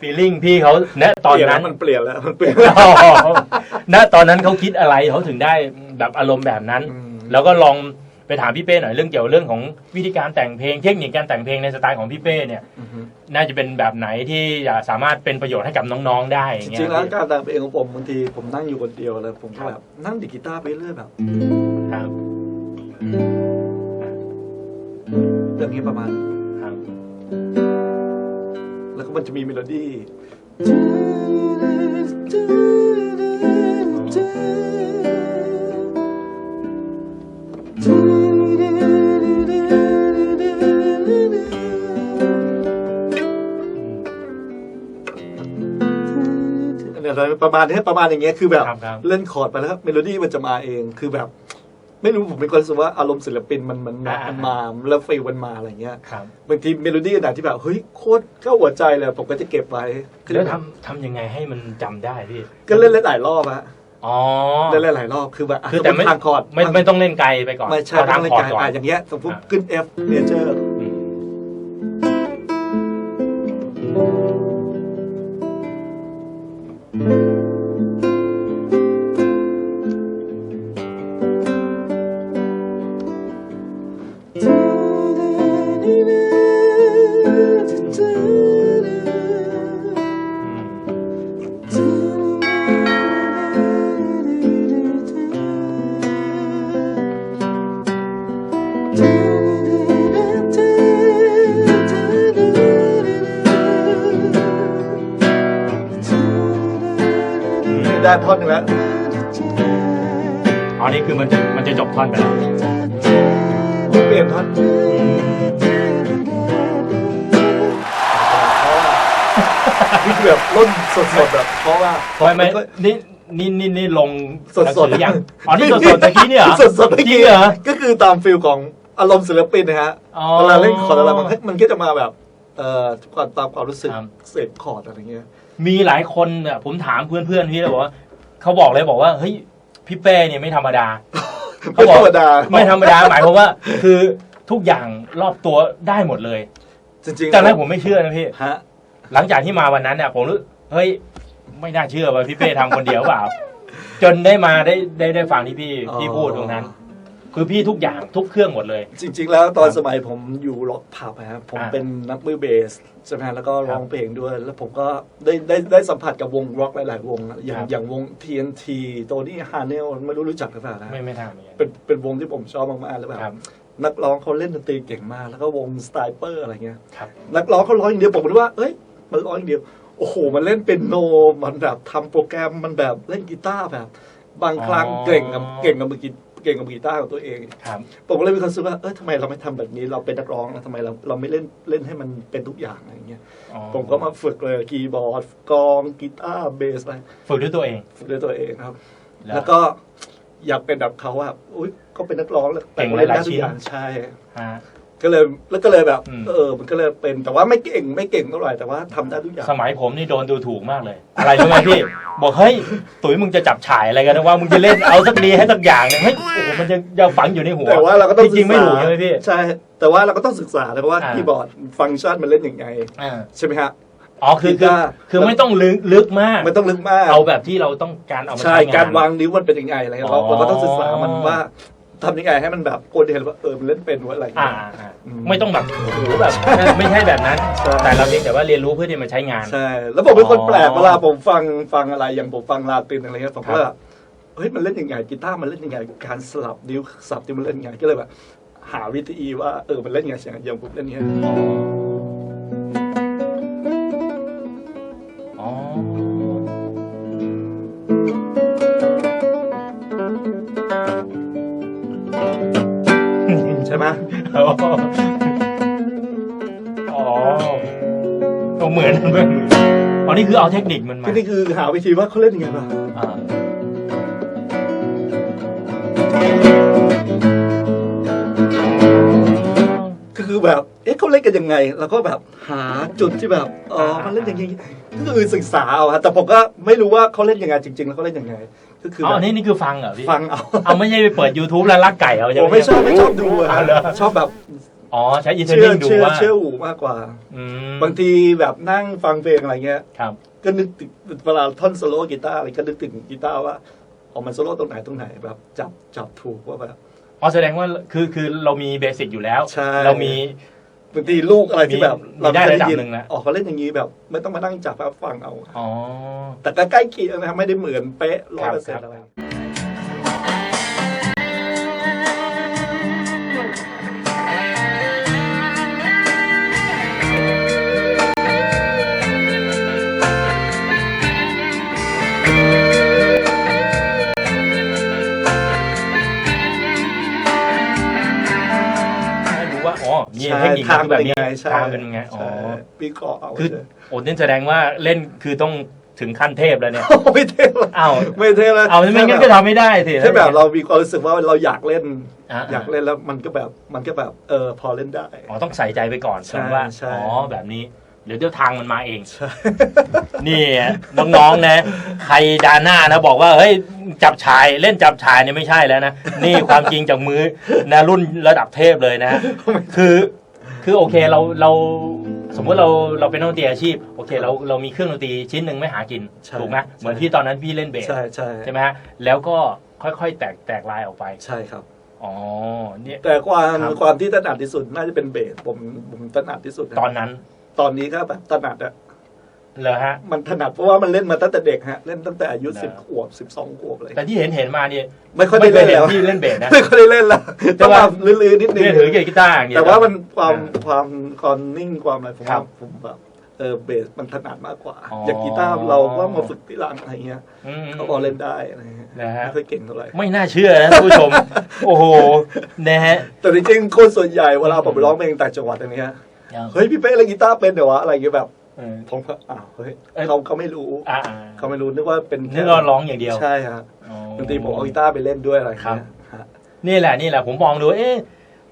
ฟีลลิ่งพี่เขาณตอนเปลี่ยนั้นแล้วมันเปลี่ยนแล้วมันเปลี่ยนอ๋อณตอนนั้นเขาคิดอะไรเขาถึงได้แบบอารมณ์แบบนั้นอืมแล้วก็ลองไปถามพี่เป้หน่อยเรื่องเกี่ยวเรื่องของวิธีการแต่งเพลงเทคนิคการแต่งเพลงในสไตล์ของพี่เป้เนี่ยอือฮึน่าจะเป็นแบบไหนที่จะสามารถเป็นประโยชน์ให้กับน้องๆได้อจย่างเงี้ยริงๆแล้วการแต่งเพลงของผมบางทีผมนั่งอยู่คนเดียวเลยผมก็แบบนั่งดีดกีตาร์ไปเรื่อยแบบครับเรื่องนี้ประมาณครับแล้วก็ มันจะมีเมโลดี้เนี่ยอะไรประมาณนี้ประมาณอย่างเงี้ยคือแบบ ครับครับ เล่นคอร์ดไปแล้วเมโลดี้มันจะมาเองคือแบบ ไม่รู้ผมเป็นคนรู้สึกว่าอารมณ์ศิลปินมันมันมันมาแล้วฟีลมันมาอะไรเงี้ยครับ บางทีเมโลดี้ไหนที่แบบเฮ้ยโคตรเข้าหัวใจเลยผมก็จะเก็บไว้คือแล้วทำทำยังไงให้มันจำได้พี่ก็เล่นเล่นหลายรอบอะอ๋อเล่นเล่นหลายรอบคือแบบะคือแต่ไม่ทางคอร์ดไม่ไม่ต้องเล่นไกลไปก่อนไม่ใช่เอาต้ทาองงเล่นคอร์ดไกลก่อน อะอย่างเงี้ยสมมติอะขึ้น F major อืม ได้ท่อนหนึงแล้วอ๋อนี่คือมันจะมันจะจบท่อนไปแล้วเปลี่ยนท่อนนี่คือแบบร่นสดๆแบบเพราะว่าไม่ไม่นี่นี่นี่นี่ลงสดหนังสดสือยังอ๋อนี่สดสดตะกี้เนี่ยเหรอสดสดๆเมื่อจริกี้งเหรอ ก็คือตามฟิลของอารมณ์ศิลปินนะฮะอ๋อเวลาเล่นคอร์ดอะไรมันมันก็จะมาแบบเอ่อความตามความรู้สึกครับ เสพคอร์ดอะไรเงี้ย มีหลายคนเนี่ยผมถามเพื่อนๆพี่เลยบอกว่าเขาบอกเลยบอกว่าเฮ้ยพี่เป้เนี่ยไม่ธรรมดา ไม่ธรรมดาไม่ธรรมดาหมายความว่า คือทุกอย่างรอบตัวได้หมดเลยจริงๆตอนแรกผมไม่เชื่อนะพี่ฮะหลังจากที่มาวันนั้นเนี่ยผมรู้เฮ้ยไม่น่าเชื่อว่าพี่เป้ทำคนเดียวเปล่า จนได้มาได้ได้ได้ฟังที่พี่พี่พูดตรงนั้น คือพี่ทุกอย่างทุกเครื่องหมดเลย จริง ๆ แล้วตอนครับสมัยผมอยู่ล็อกผับนะครับผมอ่าเป็นนักมือเบสใช่ไหมฮะแล้วก็ร้องครับเพลงด้วย แล้วผมก็ได้ได้ได้สัมผัสกับวงร็อกหลาย ๆ วงอะอย่างครับ อย่างวง TNT โตนี่ฮาร์เนลไม่รู้รู้จักหรือเปล่านะไม่ไม่ทำอย่างเงี้ยเป็นเป็นวงที่ผมชอบมาก ๆ แล้วแบบครับนักร้องเขาเล่นดนตรีเก่งมาก แล้วก็วงสไตล์เปอร์อะไรเงี้ย ครับ นักร้องเขาร้องอย่างเดียวผมคิดว่าเอ้ยมันร้องอย่างเดียว โอ้โห มันเล่นเป็นโน มันแบบทำโปรแกรมมันแบบเล่นกีตาร์แบบ บางครั้งอ๋อ เก่งกับเก่งกับมือกี เก่งกับมือกีตาร์ของตัวเอง ครับผมก็เลยมีความรู้สึกว่าเออทำไมเราไม่ทำแบบนี้เราเป็นนักร้องแล้วทำไมเราเราไม่เล่นเล่นให้มันเป็นทุกอย่างอะไรเงี้ยอ๋อผมก็มาฝึกเลยคีย์บอร์ดกลองกีตาร์เบสอะไรฝึกด้วยตัวเองฝึกด้วยตัวเองครับ แล้วแล้วก็อยากเป็นแบบเขาอะอุ้ยก็เป็นนักร้องแล้วเก่งแต่เล่นหลายได้ๆทุกอย่างชิ้นใช่ ฮะ ก็เลยแล้วก็เลยแบบ อืม เออ มันก็เลยเป็นแต่ว่าไม่เก่งไม่เก่งเท่าไหร่แต่ว่าทำได้ทุกอย่าง สมัยผมนี่โดนดูถูกมากเลย อะไรรู้ไหมพี่ บอกเฮ้ยตุ๋ยมึงจะจับฉายอะไรกันนะว่ามึงจะเล่นเอาสักดีให้สักอย่างหนึงเฮ้ยโอ้โหมันจะจะฝังอยู่ในหัว แต่ว่าเราก็ต้องจริงๆไม่ถูกศึษาใช่ไหมพี่ ใช่ แต่ว่าเราก็ต้องศึกษานะว่าอ่า คีย์บอร์ดฟังก์ชันมันเล่นยังไง อ่าใช่ไหมฮะ อ๋อคือคือกีตาร์คือไม่ต้องลึกลึกมากไม่ต้องลึกมาก เอาแบบที่เราต้องการเอามาใช่ ใช้งานการวางนิ้วมันเป็นยังไงอะไรเงี้ยเราอ๋อ เราก็ต้องศึกษามันว่า ทำยังไงให้มันแบบคนเห็นว่าเออมันเล่นเป็นวะอะไรอ่าเงี้ย อ่าอืมไม่ต้องแบบโอ้โหแบบไม่ใช่แบบนั้น ใช่ แต่เราเพียงแต่ว่าเรียนรู้เพื่อที่มาใช้งาน ใช่แล้วผมเป็นคนแปลกอ๋อเวลาผมฟังฟังอะไรอย่างผมฟังลาตินอะไรเงี้ยผมก็ครับ แบบเฮ้ยมันเล่นยังไงกีตาร์มันเล่นยังไงการสลับนิ้วสับนิ้วมันเล่นยังไงก็เลยแบบหาวิธีว่าเออมันเล่นยังไงอย่างผมเล่นยังไง อ๋ ใช่ไหมอ๋ออ๋อก็เหมือนเหมือนอ๋อนี่คือเอาเทคนิคมันมาที่นี่คือหาวิธีว่าเขาเล่นยังไงบ้างอ่าก็คือแบบ เอ๊ะเขาเล่นกันยังไง แล้วก็แบบหาจุดที่แบบ อ๋อ มันเล่นอย่างนี้ก็คือศึกษาเอาฮะแต่ผมก็ไม่รู้ว่าเขาเล่นยังไงจริง ๆ แล้วเขาเล่นยังไง ก็คืออ๋แบอบนี่นี่คือฟังเหรอพี่ฟังเอาเอาไม่ใช่ไปเปิด YouTube แล้วลักไก่เอาใช่ผมไหมไม่ชอบไม่ชอบดูอะเอาเหรอชอบแบบอ๋อใช้อินเทอร์เชื่เน็อตดูเชื่อว่าเชื่อหูมากกว่าอืมบางทีแบบนั่งฟังเพลงอะไรเงี้ยครับก็นึกถึงเวลาท่อนโซโล่กีตาร์อะไรก็นึกถึงกีตาร์ว่าออกมันโซโล่ตรงไหนตรงไหนแบบจับจับถูกว่าแบบอ๋อแสดงว่าคือคือเรามีเบสิกอยู่แล้วใช่เรามี บางทีลูกอะไรที่แบบมีได้ม่ระดับยิหนึ่งแล้ว ออกเขาเล่นอย่างนี้แบบ ไม่ต้องมานั่งจับแล้วฟังเอา อ๋อ แต่ก็ใกล้เคียงนะครับไม่ได้เหมือนเป๊ะร้อยเปอร์เซ็นครับต์อะไร เทคนิคทางคือแบบนี้เป็นยังไงใช่ทางเป็นยังไงอ๋อใช่พี่เกาะเอาคือเลยโอ้นี่แสดงว่าเล่นคือต้องถึงขั้นเทพแล้วเนี่ยไม่เท่เลยอ้าวไม่เท่เลยเอาไม่งั้นก็ทำไม่ได้สิแค่แบบเรามีความรู้สึกว่าเราอยากเล่นอะอยากเล่นแล้วมันก็แบบมันก็แบบเออพอเล่นได้อ๋อต้องใส่ใจไปก่อนใช่ว่าใช่อ๋อแบบนี้เดี๋ยวเดี๋ยวทางมันมาเองใช่นี่น้องๆนะ ใครดาหน้านะ บอกว่าเฮ้ยจับชายเล่นจับชายเนี่ยไม่ใช่แล้วนะ นี่ความจริงจากมือนะรุ่นระดับเทพเลยนะ คือ คือโอเคเราเราสมมุติเราเราเป็นนักดนตรีอาชีพโอเคเราเรามีเครื่องดนตรีชิ้นหนึ่งไม่หากินใช่ถูกไหมใช่ เหมือนที่ตอนนั้นพี่เล่นเบสใช่ใช่ใช่ไหมฮะแล้วก็ค่อยๆ แตกแตกลายออกไปใช่ครับ อ๋อเนี่ย แต่ความครับ ความที่ถนัดที่สุดน่าจะเป็นเบสผมผมถนัดที่สุดะตอนนั้น ตอนนี้ก็แบบถนัดอะ เหรอฮะ มันถนัดเพราะว่ามันเล่นมาตั้งแต่เด็กฮะเล่นตั้งแต่อายุนะสิบขวบสิบสองขวบเลยแต่ที่เห็นเห็นมาเนี่ยไม่ค่อยไม่ได้เคยเล่นเห็นแล้วพี่เล่นเบสนะ ไม่ค่อยได้เล่นแล้วแต่ต้องว่า มาลื้อๆนิดนึงพี่ถือกีตาร์อย่างเดียว แต่ว่ามันความอ่าความความนิ่งความอะไรผมครัว่าบผมแบบเออเบสมันถนัดมากกว่า อ๋ออ อย่างกีตาร์เราก็มาฝึกที่หลังอะไรเงี้ยอืม เขาพอเล่นได้อะไรเงี้ยนะฮะ ไม่ค่อยเก่งเท่าไหร่ไม่น่าเชื่อนะท่านผู้ชม โอ้โหนะฮะ แต่จริงๆคนส่วนใหญ่เวลาผมไปร้องเพลงต่างจังหวัดอย่างเงี้ยเฮ้ยพี่เป้เล่นกีตาร์เป็นเหรอวะอะไรเงี้ยแบบ เออ ผมก็อ้าวเฮ้ยเอ้ยเขาเขาไม่รู้อ่าเขาไม่รู้นึกว่าเป็นนึกว่าร้องอย่างเดียว ใช่ฮะอ๋อดนตรีผมเอากีตาร์ไปเล่นด้วยอะไรครับ เงี้ยฮะนี่แหละนี่แหละผมมองดูเอ๊ะ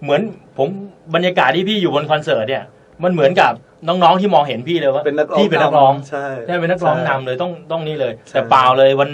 เหมือนผมบรรยากาศที่พี่อยู่บนคอนเสิร์ตเนี่ย มันเหมือนกับน้องๆที่มองเห็นพี่เลยว่าเป็นนักร้องพี่เป็นนักร้องใช่ ใช่เป็นนักร้องนำเลยต้องต้องนี่เลย ใช่ แต่เปล่าเลยวัน